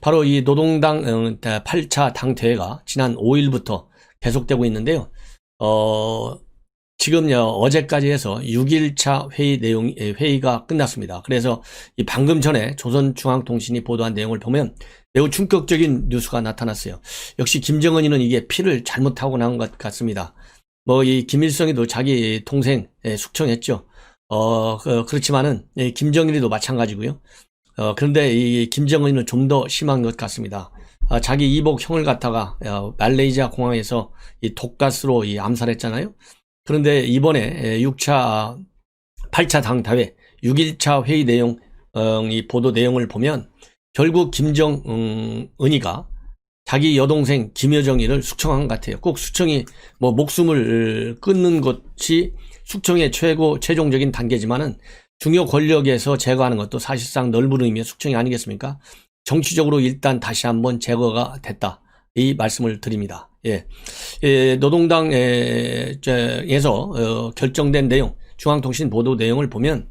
바로 이 노동당 8차 당대회가 지난 5일부터 계속되고 있는데요. 어, 지금요, 어제까지 해서 6일차 회의 내용, 예, 회의가 끝났습니다. 그래서 이 방금 전에 조선중앙통신이 보도한 내용을 보면 매우 충격적인 뉴스가 나타났어요. 역시 김정은이는 이게 피를 잘못하고 난것 같습니다. 뭐 이 김일성이도 자기 동생 예, 숙청했죠. 어, 그, 그렇지만은 예, 김정일이도 마찬가지고요. 어, 그런데 이 김정은이는 좀더 심한 것 같습니다. 아, 자기 이복 형을 갖다가 어, 말레이시아 공항에서 이 독가스로 이 암살했잖아요. 그런데 이번에 6차, 8차 당 다회 6일차 회의 내용, 어, 이 보도 내용을 보면 결국 김정은이가 자기 여동생 김여정이를 숙청한 것 같아요. 꼭 숙청이 뭐 목숨을 끊는 것이 숙청의 최고 최종적인 단계지만은 중요 권력에서 제거하는 것도 사실상 넓은 의미의 숙청이 아니겠습니까? 정치적으로 일단 다시 한번 제거가 됐다. 이 말씀을 드립니다. 예. 예, 노동당에서 어, 결정된 내용, 중앙통신 보도 내용을 보면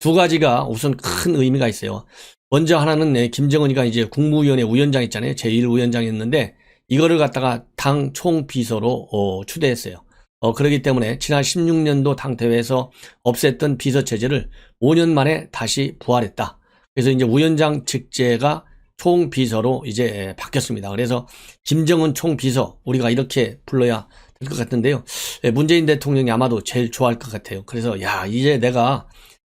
두 가지가 우선 큰 의미가 있어요. 먼저 하나는 네, 김정은이가 이제 국무위원회 위원장 있잖아요. 제1위원장이었는데 이거를 갖다가 당 총비서로 어, 추대했어요. 어, 그렇기 때문에 지난 16년도 당대회에서 없앴던 비서 체제를 5년 만에 다시 부활했다. 그래서 이제 위원장 직제가 총비서로 이제 바뀌었습니다. 그래서 김정은 총비서 우리가 이렇게 불러야 될 것 같은데요. 예, 문재인 대통령이 아마도 제일 좋아할 것 같아요. 그래서 야 이제 내가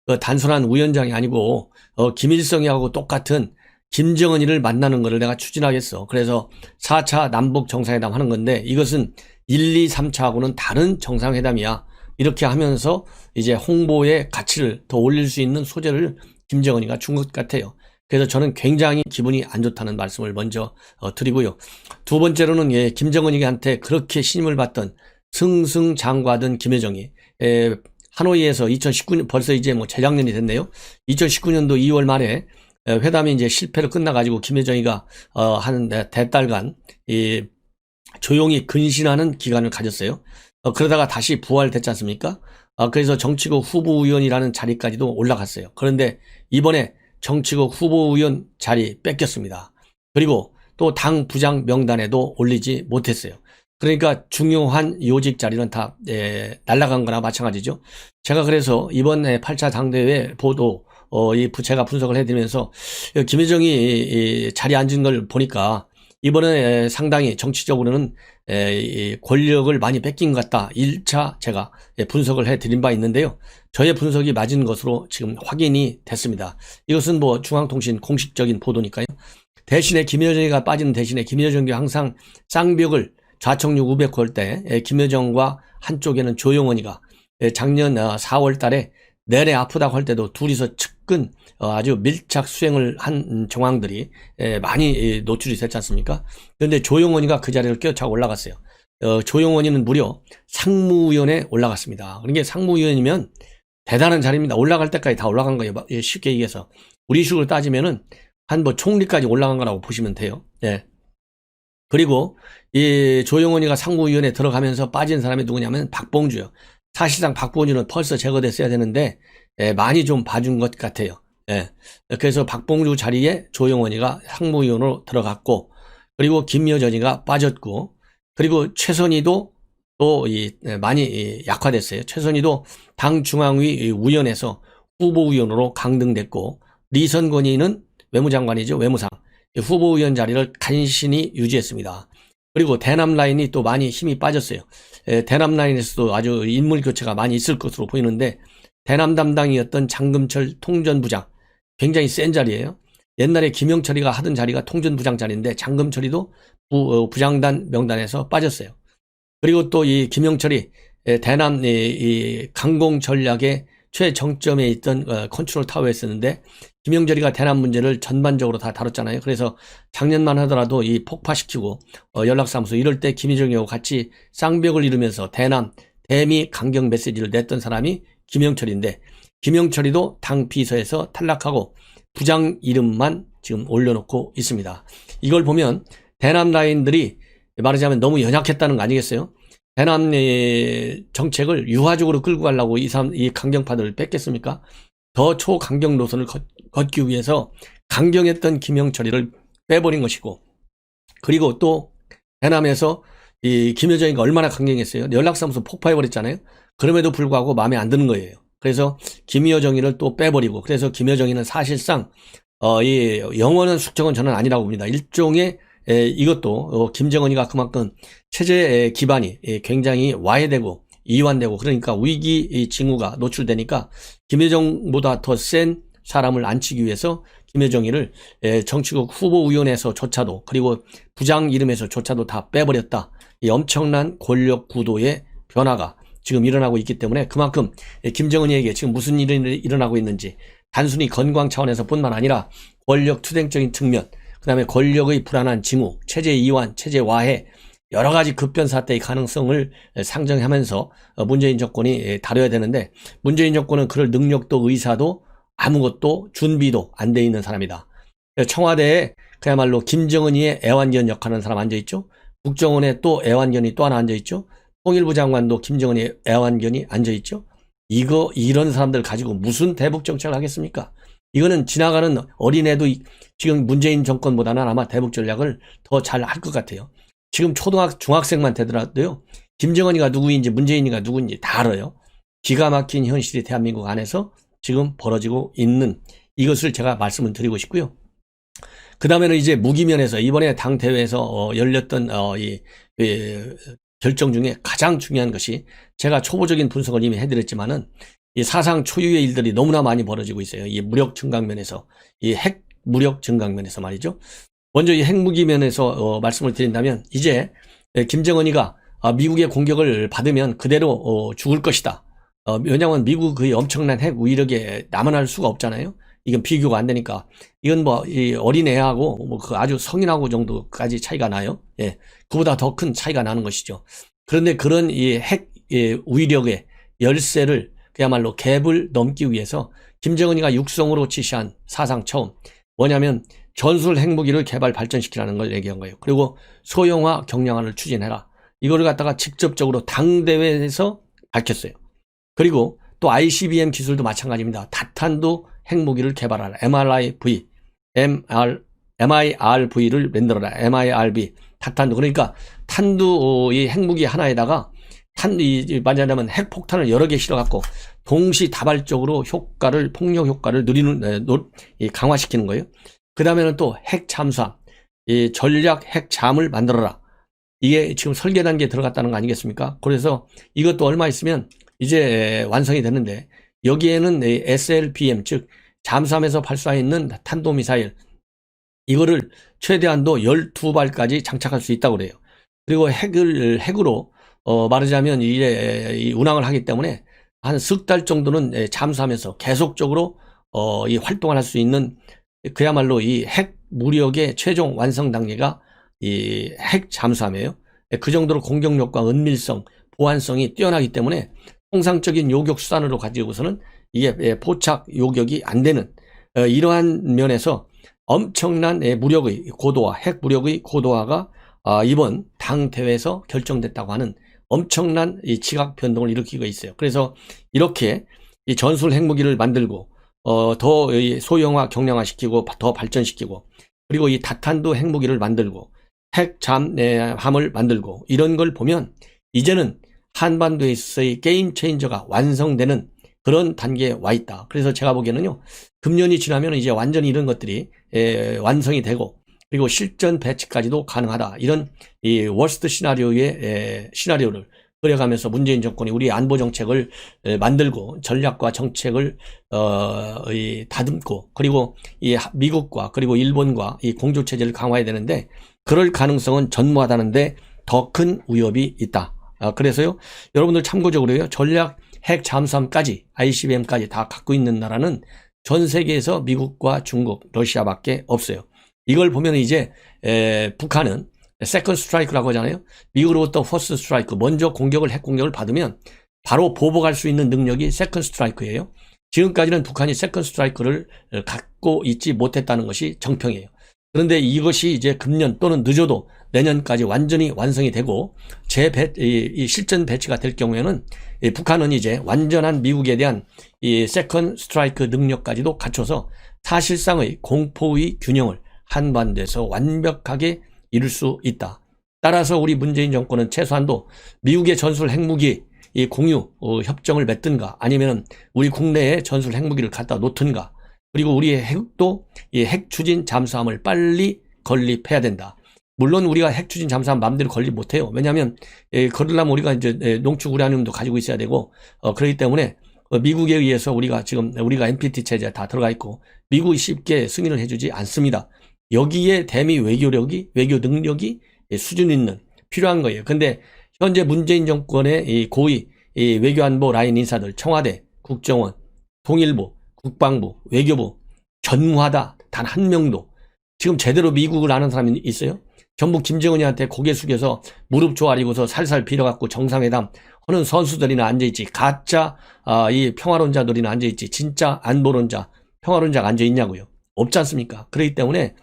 그 단순한 위원장이 아니고 어, 김일성이하고 똑같은 김정은이를 만나는 것을 내가 추진하겠어. 그래서 4차 남북 정상회담 하는 건데 이것은 1, 2, 3차하고는 다른 정상회담이야. 이렇게 하면서 이제 홍보의 가치를 더 올릴 수 있는 소재를 김정은이가 준 것 같아요. 그래서 저는 굉장히 기분이 안 좋다는 말씀을 먼저 어, 드리고요. 두 번째로는 예, 김정은이한테 그렇게 신임을 받던 승승장구하던 김여정이 예, 하노이에서 2019년 벌써 이제 뭐 재작년이 됐네요. 2019년도 2월 말에 에, 회담이 이제 실패로 끝나가지고 김여정이가 어, 한 대달간 이 조용히 근신하는 기간을 가졌어요. 어, 그러다가 다시 부활됐지 않습니까? 어, 그래서 정치국 후보위원이라는 자리까지도 올라갔어요. 그런데 이번에 정치국 후보위원 자리 뺏겼습니다. 그리고 또 당 부장 명단에도 올리지 못했어요. 그러니까 중요한 요직 자리는 다 예, 날라간 거나 마찬가지죠. 제가 그래서 이번 8차 당대회 보도 어, 이 부채가 분석을 해드리면서 김여정이 이 자리에 앉은 걸 보니까 이번에 상당히 정치적으로는 에, 권력을 많이 뺏긴 것 같다. 1차 제가 분석을 해 드린 바 있는데요. 저의 분석이 맞은 것으로 지금 확인이 됐습니다. 이것은 뭐 중앙통신 공식적인 보도니까요. 대신에 김여정이가 빠지는 대신에 김여정이 항상 쌍벽을 좌청육 우백호 할때 김여정과 한쪽에는 조용원이가 작년 4월 달에 내내 아프다고 할 때도 둘이서 측근 어, 아주 밀착 수행을 한 정황들이 많이 노출이 됐지 않습니까? 그런데 조용원이가 그 자리를 껴차고 올라갔어요. 어, 조용원이는 무려 상무위원에 올라갔습니다. 그러니까 상무위원이면 대단한 자리입니다. 올라갈 때까지 다 올라간 거예요. 예, 쉽게 얘기해서. 우리 식으로 따지면은 한 뭐 총리까지 올라간 거라고 보시면 돼요. 예. 그리고 이 조용원이가 상무위원회 들어가면서 빠진 사람이 누구냐면 박봉주요. 사실상 박봉주는 벌써 제거됐어야 되는데 예, 많이 좀 봐준 것 같아요. 예. 그래서 박봉주 자리에 조용원이가 상무위원으로 들어갔고 그리고 김여전이가 빠졌고 그리고 최선희도 또이 예, 많이 약화됐어요. 최선희도 당 중앙위 위원회에서 후보위원으로 강등됐고 리선권이는 외무장관이죠. 외무상 후보위원 자리를 간신히 유지했습니다. 그리고 대남 라인이 또 많이 힘이 빠졌어요. 대남 라인에서도 아주 인물 교체가 많이 있을 것으로 보이는데 대남 담당이었던 장금철 통전부장 굉장히 센 자리예요. 옛날에 김영철이가 하던 자리가 통전부장 자리인데 장금철이도 부, 어, 장단 명단에서 빠졌어요. 그리고 또 이 김영철이 대남 이, 이 강공 전략의 최정점에 있던 어, 컨트롤 타워에 있었는데 김영철이가 대남 문제를 전반적으로 다 다뤘잖아요. 그래서 작년만 하더라도 이 폭파시키고 어, 연락사무소 이럴 때 김희정이하고 같이 쌍벽을 이루면서 대남 대미 강경 메시지를 냈던 사람이 김영철인데 김영철이도 당 비서에서 탈락하고 부장 이름만 지금 올려놓고 있습니다. 이걸 보면 대남 라인들이 말하자면 너무 연약했다는 거 아니겠어요? 대남 정책을 유화적으로 끌고 가려고 이, 이 강경파들을 뺐겠습니까? 더 초강경 노선을 걷, 기 위해서 강경했던 김영철이를 빼버린 것이고 그리고 또 해남에서 이 김여정이가 얼마나 강경했어요. 연락사무소 폭파해버렸잖아요. 그럼에도 불구하고 마음에 안 드는 거예요. 그래서 김여정이를 또 빼버리고 그래서 김여정이는 사실상 어, 이 영원한 숙적은 저는 아니라고 봅니다. 일종의 에, 이것도 어, 김정은이가 그만큼 체제 기반이 예, 굉장히 와해되고 이완되고 그러니까 위기 이 징후가 노출되니까 김여정보다 더 센 사람을 앉히기 위해서 김여정이를 에, 정치국 후보위원회에서조차도 그리고 부장 이름에서조차도 다 빼버렸다. 이 엄청난 권력 구도의 변화가 지금 일어나고 있기 때문에 그만큼 김정은이에게 지금 무슨 일이 일어나고 있는지 단순히 건강 차원에서 뿐만 아니라 권력 투쟁적인 측면, 그 다음에 권력의 불안한 징후, 체제 이완, 체제 와해, 여러 가지 급변 사태의 가능성을 상정하면서 문재인 정권이 다뤄야 되는데 문재인 정권은 그럴 능력도 의사도 아무것도 준비도 안 돼 있는 사람이다. 청와대에 그야말로 김정은이의 애완견 역할하는 사람 앉아있죠. 국정원에 또 애완견이 또 하나 앉아있죠. 통일부 장관도 김정은의 애완견이 앉아있죠. 이거 이런 사람들 가지고 무슨 대북 정책을 하겠습니까? 이거는 지나가는 어린애도 지금 문재인 정권보다는 아마 대북 전략을 더 잘 할 것 같아요. 지금 초등학 중학생만 되더라도요. 김정은이가 누구인지 문재인이가 누구인지 다 알아요. 기가 막힌 현실이 대한민국 안에서 지금 벌어지고 있는 이것을 제가 말씀을 드리고 싶고요. 그 다음에는 이제 무기면에서 이번에 당 대회에서 어, 열렸던 어, 이, 이 결정 중에 가장 중요한 것이 제가 초보적인 분석을 이미 해드렸지만은 이 사상 초유의 일들이 너무나 많이 벌어지고 있어요. 이 무력 증강면에서 이 핵 무력 증강면에서 말이죠. 먼저 이 핵무기 면에서 어, 말씀을 드린다면 이제 김정은이가 아, 미국의 공격을 받으면 그대로 어, 죽을 것이다. 어, 왜냐하면 미국 의 엄청난 핵 위력에 남아날 수가 없잖아요. 이건 비교가 안 되니까 이건 뭐 어린애하고 뭐 그 아주 성인하고 정도까지 차이가 나요. 예, 그보다 더 큰 차이가 나는 것이죠. 그런데 그런 이 핵 위력의 열쇠를 그야말로 갭을 넘기 위해서 김정은이가 육성으로 지시한 사상 처음 뭐냐면 전술 핵무기를 개발 발전시키라는 걸 얘기한 거예요. 그리고 소형화 경량화를 추진해라. 이거를 갖다가 직접적으로 당대회에서 밝혔어요. 그리고 또 ICBM 기술도 마찬가지입니다. 다탄도 핵무기를 개발하라. MRIV, MR, MIRV를 만들어라. MIRV, 다탄도. 그러니까 탄두 이 핵무기 하나에다가 탄, 이, 말하자면 핵폭탄을 여러 개 실어갖고 동시 다발적으로 효과를, 폭력 효과를 누리는, 이, 강화시키는 거예요. 그 다음에는 또 핵 잠수함, 이 전략 핵잠을 만들어라. 이게 지금 설계 단계에 들어갔다는 거 아니겠습니까? 그래서 이것도 얼마 있으면 이제 완성이 되는데 여기에는 SLBM 즉 잠수함에서 발사있는 탄도미사일 이거를 최대한도 12발까지 장착할 수 있다고 그래요. 그리고 핵을 핵으로 어 말하자면 이제 운항을 하기 때문에 한 석 달 정도는 잠수함에서 계속적으로 어 이 활동을 할 수 있는 그야말로 이 핵 무력의 최종 완성 단계가 이 핵 잠수함이에요. 그 정도로 공격력과 은밀성, 보안성이 뛰어나기 때문에 통상적인 요격 수단으로 가지고서는 이게 예, 포착 요격이 안 되는 어, 이러한 면에서 엄청난 예, 무력의 고도화, 핵 무력의 고도화가 아, 이번 당 대회에서 결정됐다고 하는 엄청난 이 지각 변동을 일으키고 있어요. 그래서 이렇게 이 전술 핵무기를 만들고 어, 더 소형화, 경량화 시키고 더 발전시키고 그리고 이 다탄도 핵무기를 만들고 핵잠함을 만들고 이런 걸 보면 이제는 한반도에서의 게임 체인저가 완성되는 그런 단계에 와 있다. 그래서 제가 보기에는요, 금년이 지나면 이제 완전히 이런 것들이 에, 완성이 되고, 그리고 실전 배치까지도 가능하다. 이런 이 워스트 시나리오의 에, 시나리오를 그려가면서 문재인 정권이 우리 안보 정책을 에, 만들고 전략과 정책을 어, 이, 다듬고 그리고 이 미국과 그리고 일본과 이 공조 체제를 강화해야 되는데 그럴 가능성은 전무하다는데 더 큰 위협이 있다. 아, 그래서요, 여러분들 참고적으로요, 전략 핵 잠수함까지, ICBM까지 다 갖고 있는 나라는 전 세계에서 미국과 중국, 러시아밖에 없어요. 이걸 보면 이제, 에, 북한은 세컨 스트라이크라고 하잖아요. 미국으로부터 퍼스트 스트라이크, 먼저 공격을, 핵 공격을 받으면 바로 보복할 수 있는 능력이 세컨 스트라이크예요. 지금까지는 북한이 세컨 스트라이크를 갖고 있지 못했다는 것이 정평이에요. 그런데 이것이 이제 금년 또는 늦어도 내년까지 완전히 완성이 되고 재배 이, 이 실전 배치가 될 경우에는 이 북한은 이제 완전한 미국에 대한 이 세컨 스트라이크 능력까지도 갖춰서 사실상의 공포의 균형을 한반도에서 완벽하게 이룰 수 있다. 따라서 우리 문재인 정권은 최소한도 미국의 전술 핵무기 이 공유 어, 협정을 맺든가 아니면 우리 국내에 전술 핵무기를 갖다 놓든가 그리고 우리의 핵도 이 핵 추진 잠수함을 빨리 건립해야 된다. 물론 우리가 핵 추진 잠수함 마음대로 건립 못해요. 왜냐하면 예, 걸으려면 우리가 이제 예, 농축 우라늄도 가지고 있어야 되고 어, 그렇기 때문에 어, 미국에 의해서 우리가 지금 우리가 NPT 체제에 다 들어가 있고 미국이 쉽게 승인을 해주지 않습니다. 여기에 대미 외교력이 외교 능력이 예, 수준 있는 필요한 거예요. 근데 현재 문재인 정권의 이 고위 이 외교안보 라인 인사들 청와대, 국정원, 통일부, 국방부, 외교부 전무하다 단 한 명도 지금 제대로 미국을 아는 사람이 있어요? 전부 김정은이한테 고개 숙여서 무릎 조아리고서 살살 빌어갖고 정상회담 하는 선수들이나 앉아있지 가짜 아, 이 평화론자들이나 앉아있지 진짜 안보론자 평화론자가 앉아있냐고요 없지 않습니까 그렇기 때문에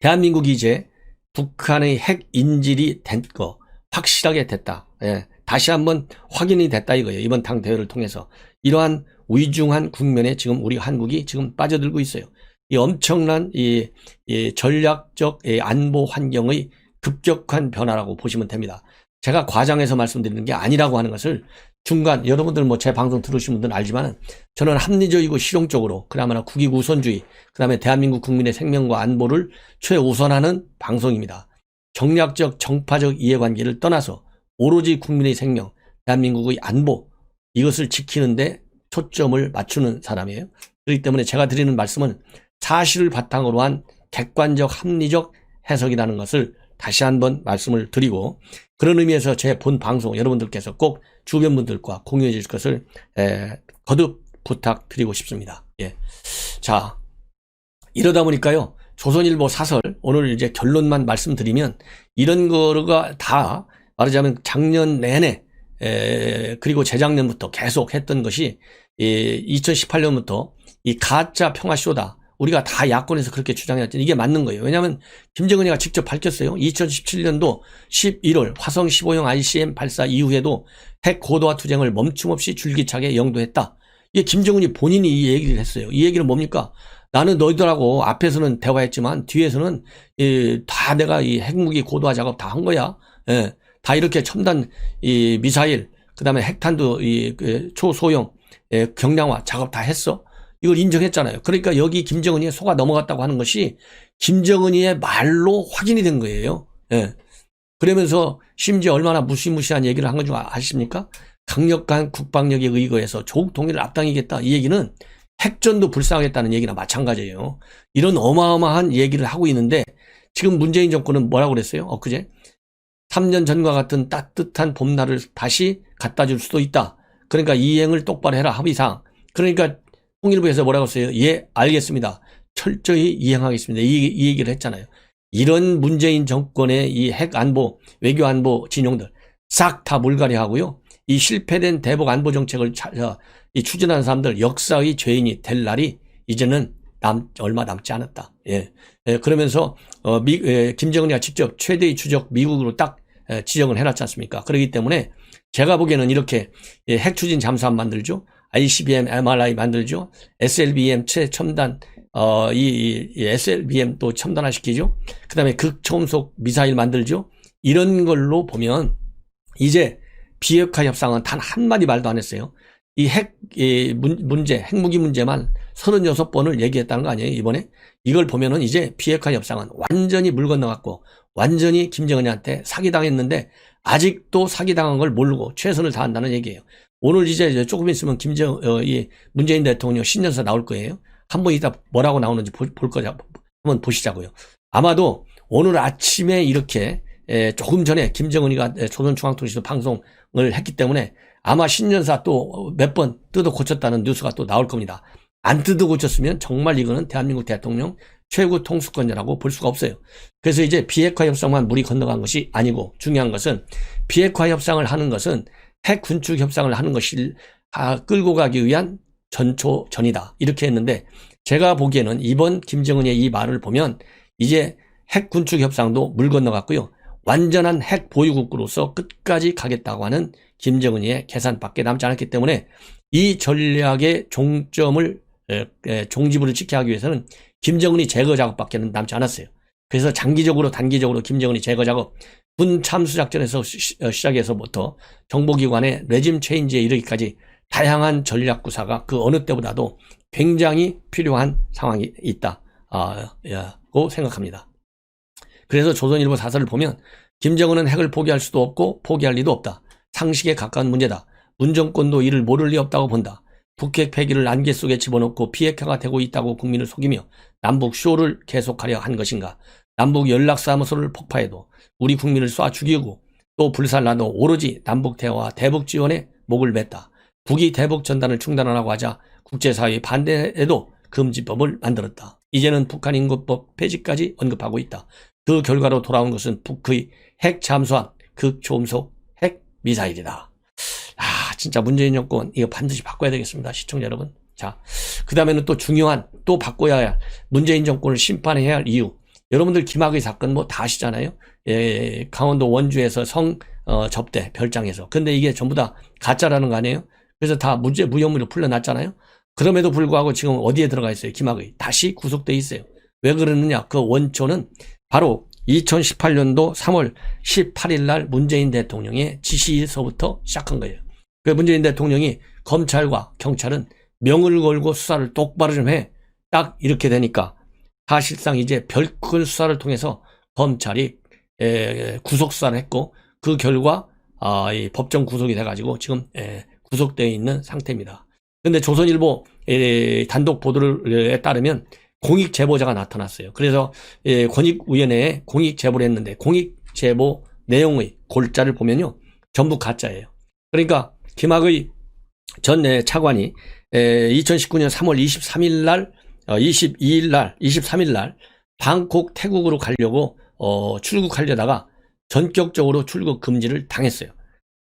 대한민국이 이제 북한의 핵 인질이 된 거 확실하게 됐다. 예, 다시 한번 확인이 됐다 이거예요. 이번 당 대회를 통해서. 이러한 위중한 국면에 지금 우리 한국이 지금 빠져들고 있어요. 이 엄청난 이, 이 전략적 이 안보 환경의 급격한 변화라고 보시면 됩니다. 제가 과장해서 말씀드리는 게 아니라고 하는 것을 중간 여러분들 뭐 제 방송 들으신 분들은 알지만 저는 합리적이고 실용적으로 그나마나 국익 우선주의 그다음에 대한민국 국민의 생명과 안보를 최우선하는 방송입니다. 정략적 정파적 이해관계를 떠나서 오로지 국민의 생명, 대한민국의 안보 이것을 지키는데 초점을 맞추는 사람이에요. 그렇기 때문에 제가 드리는 말씀은 사실을 바탕으로 한 객관적 합리적 해석이라는 것을 다시 한번 말씀을 드리고 그런 의미에서 제 본 방송 여러분들께서 꼭 주변 분들과 공유해 주실 것을 에, 거듭 부탁드리고 싶습니다. 예. 자, 이러다 보니까요. 조선일보 사설 오늘 이제 결론만 말씀드리면 이런 거가 다 말하자면 작년 내내 에, 그리고 재작년부터 계속 했던 것이 이 2018년부터 이 가짜 평화쇼다. 우리가 다 야권에서 그렇게 주장했더니 이게 맞는 거예요. 왜냐하면 김정은이가 직접 밝혔어요. 2017년도 11월 화성 15형 ICM 발사 이후에도 핵 고도화 투쟁을 멈춤없이 줄기차게 영도했다. 이게 김정은이 본인이 이 얘기를 했어요. 이 얘기는 뭡니까? 나는 너희들하고 앞에서는 대화했지만 뒤에서는 다 내가 이 핵무기 고도화 작업 다 한 거야. 예, 다 이렇게 첨단 이 미사일 그다음에 핵탄두 이 그 초소형 예, 경량화 작업 다 했어. 이걸 인정했잖아요. 그러니까 여기 김정은이 속아 넘어갔다고 하는 것이 김정은이의 말로 확인이 된 거예요. 예. 그러면서 심지어 얼마나 무시무시한 얘기를 한건줄 아십니까? 강력한 국방력에 의거해서 조국 통일을 앞당기겠다. 이 얘기는 핵전도 불쌍하겠다는 얘기나 마찬가지예요. 이런 어마어마한 얘기를 하고 있는데 지금 문재인 정권은 뭐라고 그랬어요? 엊그제? 3년 전과 같은 따뜻한 봄날을 다시 갖다 줄 수도 있다. 그러니까 이행을 똑바로 해라 합의상. 그러니까 통일부에서 뭐라고 써요? 예, 알겠습니다. 철저히 이행하겠습니다. 이, 이 얘기를 했잖아요. 이런 문재인 정권의 이 핵 안보, 외교 안보 진용들 싹 다 물갈이 하고요. 이 실패된 대북 안보 정책을 이 추진하는 사람들 역사의 죄인이 될 날이 이제는 남, 얼마 남지 않았다. 예. 예 그러면서, 어, 미, 예, 김정은이가 직접 최대의 추적 미국으로 딱 예, 지정을 해놨지 않습니까? 그렇기 때문에 제가 보기에는 이렇게 예, 핵 추진 잠수함 만들죠. ICBM, MRI 만들죠. SLBM 최첨단 어, 이, 이 SLBM 또 첨단화 시키죠. 그 다음에 극초음속 미사일 만들죠. 이런 걸로 보면 이제 비핵화 협상은 단 한마디 말도 안 했어요. 이 핵, 이 문제, 핵무기 문제만 36번을 얘기했다는 거 아니에요, 이번에? 이걸 보면은 이제 비핵화 협상은 완전히 물 건너갔고, 완전히 김정은이한테 사기당했는데, 아직도 사기당한 걸 모르고 최선을 다한다는 얘기예요. 오늘 이제 조금 있으면 김정, 어, 이 문재인 대통령 신년사 나올 거예요. 한 번 이따 뭐라고 나오는지 볼, 볼 거자, 한번 보시자고요. 아마도 오늘 아침에 이렇게 에, 조금 전에 김정은이가 조선중앙통신 방송을 했기 때문에 아마 신년사 또 몇 번 뜯어 고쳤다는 뉴스가 또 나올 겁니다. 안 뜯어 고쳤으면 정말 이거는 대한민국 대통령 최고 통수권자라고 볼 수가 없어요. 그래서 이제 비핵화 협상만 물이 건너간 것이 아니고 중요한 것은 비핵화 협상을 하는 것은 핵 군축 협상을 하는 것이 아, 끌고 가기 위한 전초전이다. 이렇게 했는데 제가 보기에는 이번 김정은의 이 말을 보면 이제 핵 군축 협상도 물 건너갔고요. 완전한 핵 보유국으로서 끝까지 가겠다고 하는 김정은의 계산밖에 남지 않았기 때문에 이 전략의 종점을 종지부를 찍게 하기 위해서는 김정은이 제거 작업밖에 는 남지 않았어요. 그래서 장기적으로 단기적으로 김정은이 제거 작업 군 참수 작전에서 시, 어, 시작해서부터 정보기관의 레짐 체인지에 이르기까지 다양한 전략 구사가 그 어느 때보다도 굉장히 필요한 상황이 있다. 아, 고 생각합니다. 그래서 조선일보 사설을 보면 김정은은 핵을 포기할 수도 없고 포기할 리도 없다. 상식에 가까운 문제다. 문정권도 이를 모를 리 없다고 본다. 북핵 폐기를 안개 속에 집어넣고 비핵화가 되고 있다고 국민을 속이며 남북 쇼를 계속하려 한 것인가. 남북 연락사무소를 폭파해도 우리 국민을 쏴 죽이고 또 불살라도 오로지 남북 대화와 대북 지원에 목을 맸다. 북이 대북 전단을 중단하라고 하자 국제사회의 반대에도 금지법을 만들었다. 이제는 북한 인구법 폐지까지 언급하고 있다. 그 결과로 돌아온 것은 북의 핵 잠수함 극초음속 핵 미사일이다. 아, 진짜 문재인 정권 이거 반드시 바꿔야 되겠습니다. 시청자 여러분. 자, 그 다음에는 또 중요한 또 바꿔야 할 문재인 정권을 심판해야 할 이유. 여러분들 김학의 사건 뭐 다 아시잖아요. 예, 강원도 원주에서 성 어, 접대 별장에서. 근데 이게 전부 다 가짜라는 거 아니에요? 그래서 다 무죄 무혐의로 풀려났잖아요. 그럼에도 불구하고 지금 어디에 들어가 있어요? 김학의 다시 구속돼 있어요. 왜 그러느냐? 그 원초는 바로 2018년도 3월 18일 날 문재인 대통령의 지시서부터 시작한 거예요. 그 문재인 대통령이 검찰과 경찰은 명을 걸고 수사를 똑바로 좀 해. 딱 이렇게 되니까 사실상 이제 별큰 수사를 통해서 검찰이 에, 구속 수사를 했고 그 결과 아, 이 법정 구속이 돼가지고 지금 에, 구속되어 있는 상태입니다. 근데 조선일보 에, 단독 보도에 따르면 공익 제보자가 나타났어요. 그래서 예, 권익위원회에 공익 제보를 했는데 공익 제보 내용의 골자를 보면요 전부 가짜예요. 그러니까 김학의 전 차관이 2019년 3월 23일 날, 22일 날, 23일 날 방콕 태국으로 가려고 어, 출국하려다가 전격적으로 출국 금지를 당했어요.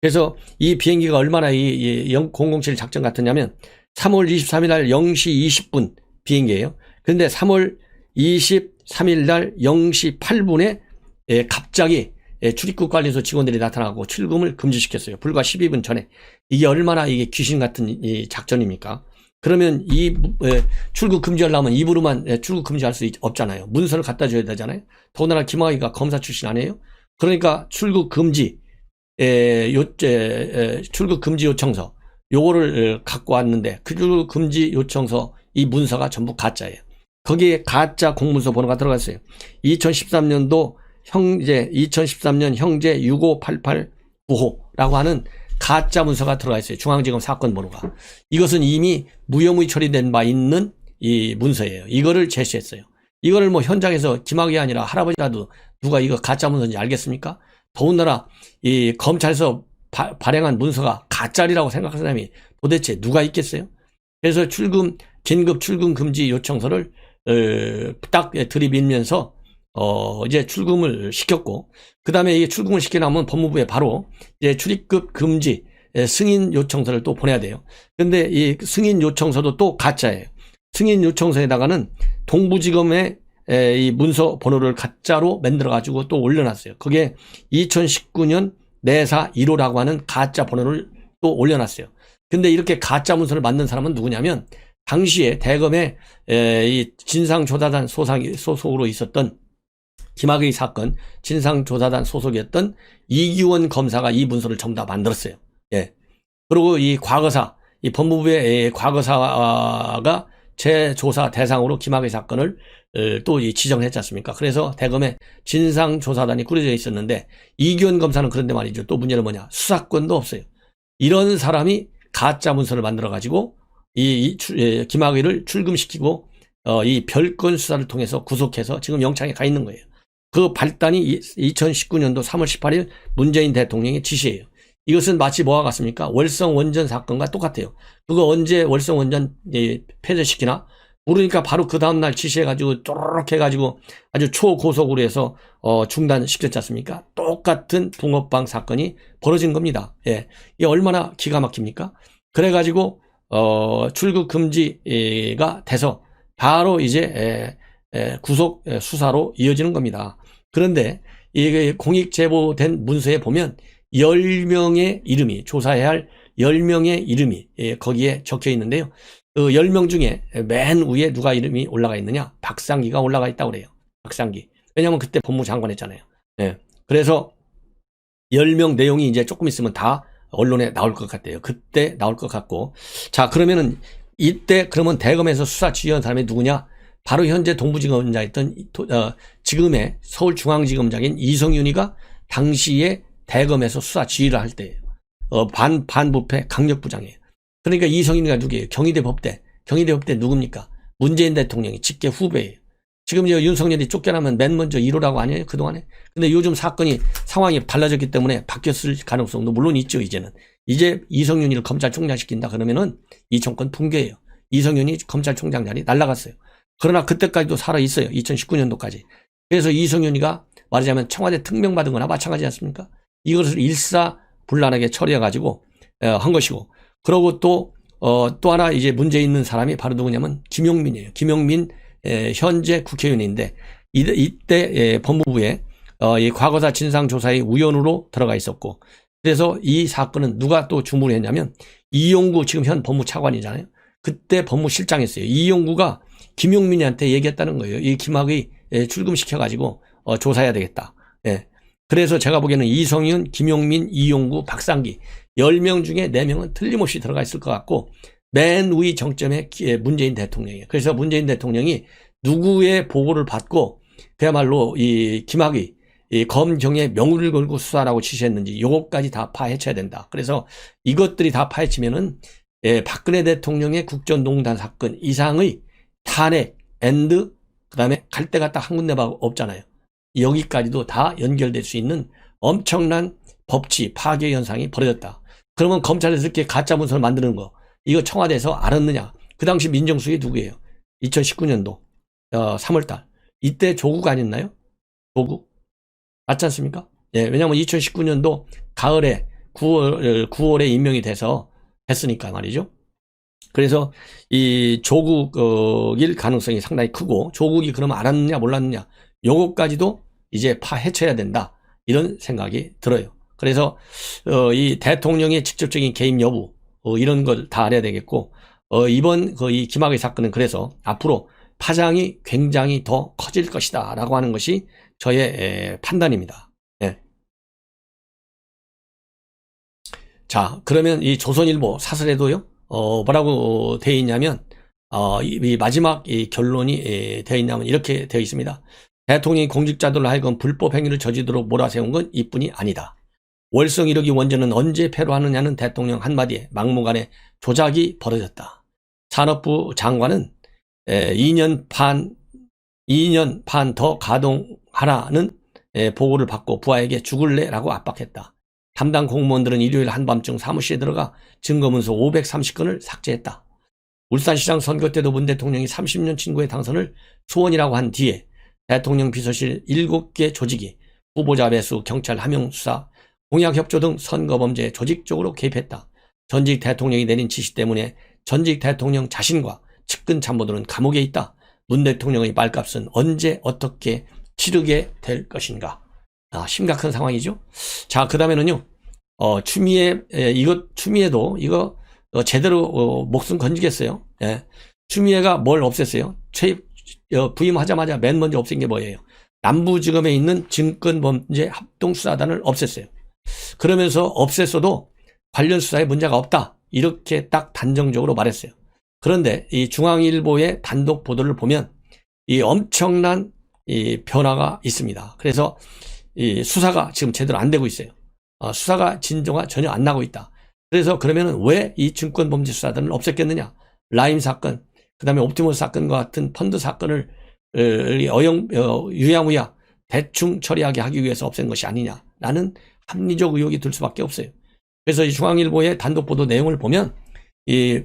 그래서 이 비행기가 얼마나 이007 작전 같았냐면 3월 23일 날 0시 20분 비행기예요. 그런데 3월 23일 날 0시 8분에 예, 갑자기 예, 출입국 관리소 직원들이 나타나고 출금을 금지시켰어요. 불과 12분 전에. 이게 얼마나 이게 귀신 같은 작전입니까? 그러면 이 예, 출국 금지하려면 입으로만 출국 금지할 수 없잖아요. 문서를 갖다 줘야 되잖아요. 더군다나 김학의가 검사 출신 아니에요? 그러니까 출국 금지 요, 출국 금지 요청서 요거를 갖고 왔는데 그 출국 금지 요청서 이 문서가 전부 가짜예요. 거기에 가짜 공문서 번호가 들어갔어요. 2013년도 형제 2013년 형제 65889호라고 하는 가짜 문서가 들어가 있어요. 중앙지검 사건 번호가. 이것은 이미 무혐의 처리된 바 있는 이 문서예요. 이거를 제시했어요. 이거를 뭐 현장에서 김학이 아니라 할아버지라도 누가 이거 가짜 문서인지 알겠습니까? 더군다나 이 검찰에서 바, 발행한 문서가 가짜리라고 생각하는 사람이 도대체 누가 있겠어요? 그래서 출금 긴급 출금 금지 요청서를 어, 딱 들이밀면서 어, 이제 출금을 시켰고, 그 다음에 이게 출금을 시켜나면 법무부에 바로 이제 출입급 금지 승인 요청서를 또 보내야 돼요. 근데 이 승인 요청서도 또 가짜예요. 승인 요청서에다가는 동부지검의 이 문서 번호를 가짜로 만들어가지고 또 올려놨어요. 그게 2019년 내사 1호라고 하는 가짜 번호를 또 올려놨어요. 근데 이렇게 가짜 문서를 만든 사람은 누구냐면 당시에 대검의 이 진상조사단 소속으로 있었던 김학의 사건 진상조사단 소속이었던 이기원 검사가 이 문서를 전부 다 만들었어요. 예. 그리고 이 과거사, 이 법무부의 과거사가 재조사 대상으로 김학의 사건을 또 지정했지 않습니까? 그래서 대검에 진상조사단이 꾸려져 있었는데 이기원 검사는 그런데 말이죠. 또 문제는 뭐냐? 수사권도 없어요. 이런 사람이 가짜 문서를 만들어 가지고 이, 이 예, 김학의를 출금시키고 어, 이 별건 수사를 통해서 구속해서 지금 영창에 가 있는 거예요. 그 발단이 2019년도 3월 18일 문재인 대통령의 지시예요. 이것은 마치 뭐와 같습니까? 월성 원전 사건과 똑같아요. 그거 언제 월성 원전 예, 폐쇄시키나? 모르니까 바로 그 다음날 지시해가지고 쪼르륵 해가지고 아주 초고속으로 해서 어, 중단시켰지 않습니까? 똑같은 붕어빵 사건이 벌어진 겁니다. 예. 이게 얼마나 기가 막힙니까? 그래가지고 어, 출국 금지가 돼서 바로 이제 구속 수사로 이어지는 겁니다. 그런데 이게 공익 제보된 문서에 보면 10명의 이름이 조사해야 할 10명의 이름이 예, 거기에 적혀 있는데요. 그 10명 중에 맨 위에 누가 이름이 올라가 있느냐? 박상기가 올라가 있다고 그래요. 박상기. 왜냐면 그때 법무장관 했잖아요. 예. 그래서 10명 내용이 이제 조금 있으면 다 언론에 나올 것 같대요. 그때 나올 것 같고. 자, 그러면은 이때 그러면 대검에서 수사 지휘한 사람이 누구냐? 바로 현재 도- 어, 지금의 서울중앙지검장인 이성윤이가 당시에 대검에서 수사 지휘를 할 때예요. 어, 반 반부패 강력부장이에요. 그러니까 이성윤이가 누구예요? 경희대 법대. 경희대 법대 누굽니까? 문재인 대통령이 직계 후배예요. 지금 저 윤석열이 쫓겨나면 맨 먼저 1호라고 아니에요? 그동안에? 근데 요즘 사건이 상황이 달라졌기 때문에 바뀌었을 가능성도 물론 있죠, 이제는. 이제 이성윤이를 검찰총장 시킨다 그러면은 이 정권 붕괴예요. 이성윤이 검찰총장 자리 날라갔어요. 그러나 그때까지도 살아 있어요. 2019년도까지. 그래서 이성윤이가 말하자면 청와대 특명 받은 거나 마찬가지 않습니까? 이것을 일사불란하게 처리해가지고 어, 한 것이고. 그러고 또, 어, 또 하나 이제 문제 있는 사람이 바로 누구냐면 김용민이에요. 김용민 에, 현재 국회의원인데 이, 이때 에, 법무부에 어, 이 과거사 진상조사의 우연으로 들어가 있었고 그래서 이 사건은 누가 또 주무를 했냐면 이용구 지금 현 법무차관이잖아요. 그때 법무실장했어요. 이용구가 김용민이한테 얘기했다는 거예요. 이 김학의 에, 출금시켜가지고 어, 조사해야 되겠다. 예. 그래서 제가 보기에는 이성윤, 김용민, 이용구, 박상기 10명 중에 4명은 틀림없이 들어가 있을 것 같고 맨 위 정점에 기- 예, 문재인 대통령이에요. 그래서 문재인 대통령이 누구의 보고를 받고 그야말로 이 김학의 이 검경의 명의를 걸고 수사라고 지시했는지 요것까지 다 파헤쳐야 된다. 그래서 이것들이 다 파헤치면은 예, 박근혜 대통령의 국정농단 사건 이상의 탄핵, 엔드, 그 다음에 갈 데가 딱 한 군데가 없잖아요. 여기까지도 다 연결될 수 있는 엄청난 법치 파괴 현상이 벌어졌다. 그러면 검찰에서 이렇게 가짜 문서를 만드는 거, 이거 청와대에서 알았느냐? 그 당시 민정수석이 누구예요? 2019년도, 어, 3월달. 이때 조국 아니었나요? 조국? 맞지 않습니까? 예, 왜냐면 2019년도 가을에 9월, 9월에 임명이 돼서 했으니까 말이죠. 그래서 이 조국일 가능성이 상당히 크고 조국이 그러면 알았느냐 몰랐느냐 요거까지도 이제 파헤쳐야 된다 이런 생각이 들어요. 그래서 어, 이 대통령의 직접적인 개입 여부 어, 이런 걸 다 알아야 되겠고 어, 이번 그이 김학의 사건은 그래서 앞으로 파장이 굉장히 더 커질 것이다라고 하는 것이 저의 에, 판단입니다. 예. 자 그러면 이 조선일보 사설에도요 어, 뭐라고 되어 있냐면 어, 이, 이 마지막 이 결론이 에, 되어 있냐면 이렇게 되어 있습니다. 대통령이 공직자들로 하여금 불법 행위를 저지도록 몰아세운 건 이뿐이 아니다. 월성 1억이 원전은 언제 폐로하느냐는 대통령 한마디에 막무가내 조작이 벌어졌다. 산업부 장관은 에, 2년 반 2년 반 더 가동하라는 에, 보고를 받고 부하에게 죽을래라고 압박했다. 담당 공무원들은 일요일 한밤중 사무실에 들어가 증거문서 530건을 삭제했다. 울산시장 선거 때도 문 대통령이 30년 친구의 당선을 소원이라고 한 뒤에 대통령 비서실 7개 조직이 후보자 배수, 경찰 함용 수사, 공약 협조 등 선거범죄에 조직적으로 개입했다. 전직 대통령이 내린 지시 때문에 전직 대통령 자신과 측근 참모들은 감옥에 있다. 문 대통령의 말값은 언제 어떻게 치르게 될 것인가? 아, 심각한 상황이죠. 자, 그 다음에는요, 어, 추미애, 에, 이거, 추미애도 이거, 어, 제대로, 어, 목숨 건지겠어요. 예. 추미애가 뭘 없앴어요? 최, 어, 부임하자마자 맨 먼저 없앤 게 뭐예요? 남부지검에 있는 증권범죄 합동수사단을 없앴어요. 그러면서 없앴어도 관련 수사에 문제가 없다. 이렇게 딱 단정적으로 말했어요. 그런데 이 중앙일보의 단독 보도를 보면 이 엄청난 이 변화가 있습니다. 그래서 이 수사가 지금 제대로 안 되고 있어요. 어, 수사가 진정화 전혀 안 나고 있다. 그래서 그러면은 왜이 증권범죄 수사단을 없앴겠느냐? 라임 사건, 그 다음에 옵티머스 사건과 같은 펀드 사건을 어, 어영, 어, 유야무야 대충 처리하게 하기 위해서 없앤 것이 아니냐라는 합리적 의혹이 들 수밖에 없어요. 그래서 이 중앙일보의 단독 보도 내용을 보면 이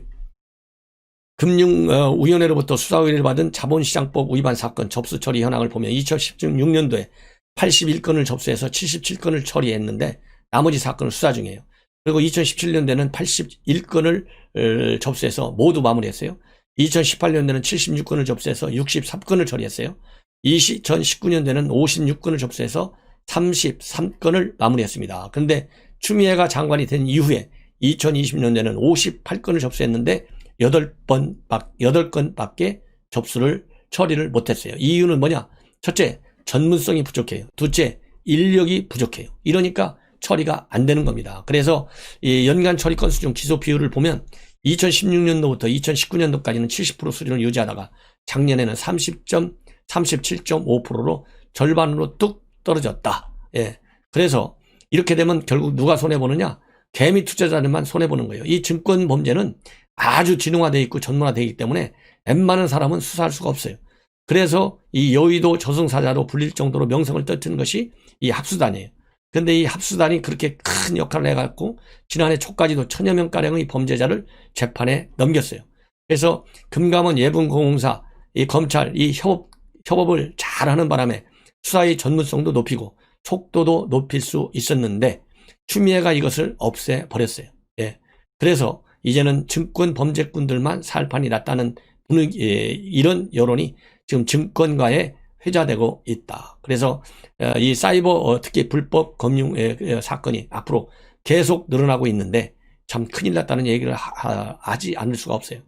금융위원회로부터 수사 의뢰를 받은 자본시장법 위반 사건 접수 처리 현황을 보면 2016년도에 81건을 접수해서 77건을 처리했는데 나머지 사건을 수사 중이에요. 그리고 2017년도에는 81건을 어, 접수해서 모두 마무리했어요. 2018년도에는 76건을 접수해서 63건을 처리했어요. 2019년도에는 56건을 접수해서 33건을 마무리했습니다. 그런데 추미애가 장관이 된 이후에 2020년에는 58건을 접수했는데 8번, 8건 밖에 접수를 처리를 못했어요. 이유는 뭐냐? 첫째, 전문성이 부족해요. 둘째, 인력이 부족해요. 이러니까 처리가 안 되는 겁니다. 그래서 이 연간 처리 건수 중 기소 비율을 보면 2016년도부터 2019년도까지는 70% 수준을 유지하다가 작년에는 30점, 37.5%로 절반으로 뚝 떨어졌다. 예. 그래서 이렇게 되면 결국 누가 손해 보느냐? 개미 투자자들만 손해 보는 거예요. 이 증권 범죄는 아주 진흥화되어 있고 전문화되어 있기 때문에 웬만한 사람은 수사할 수가 없어요. 그래서 이 여의도 저승사자로 불릴 정도로 명성을 떨치는 것이 이 합수단이에요. 근데 이 합수단이 그렇게 큰 역할을 해갖고 지난해 초까지도 천여 명가량의 범죄자를 재판에 넘겼어요. 그래서 금감원 예분공사, 이 검찰, 이 협업, 협업을 잘 하는 바람에 수사의 전문성도 높이고 속도도 높일 수 있었는데 추미애가 이것을 없애버렸어요. 예. 그래서 이제는 증권 범죄꾼들만 살 판이 났다는 분위기, 예, 이런 여론이 지금 증권가에 회자되고 있다. 그래서 어, 이 사이버 어, 특히 불법 금융 사건이 앞으로 계속 늘어나고 있는데 참 큰일 났다는 얘기를 하지 않을 수가 없어요.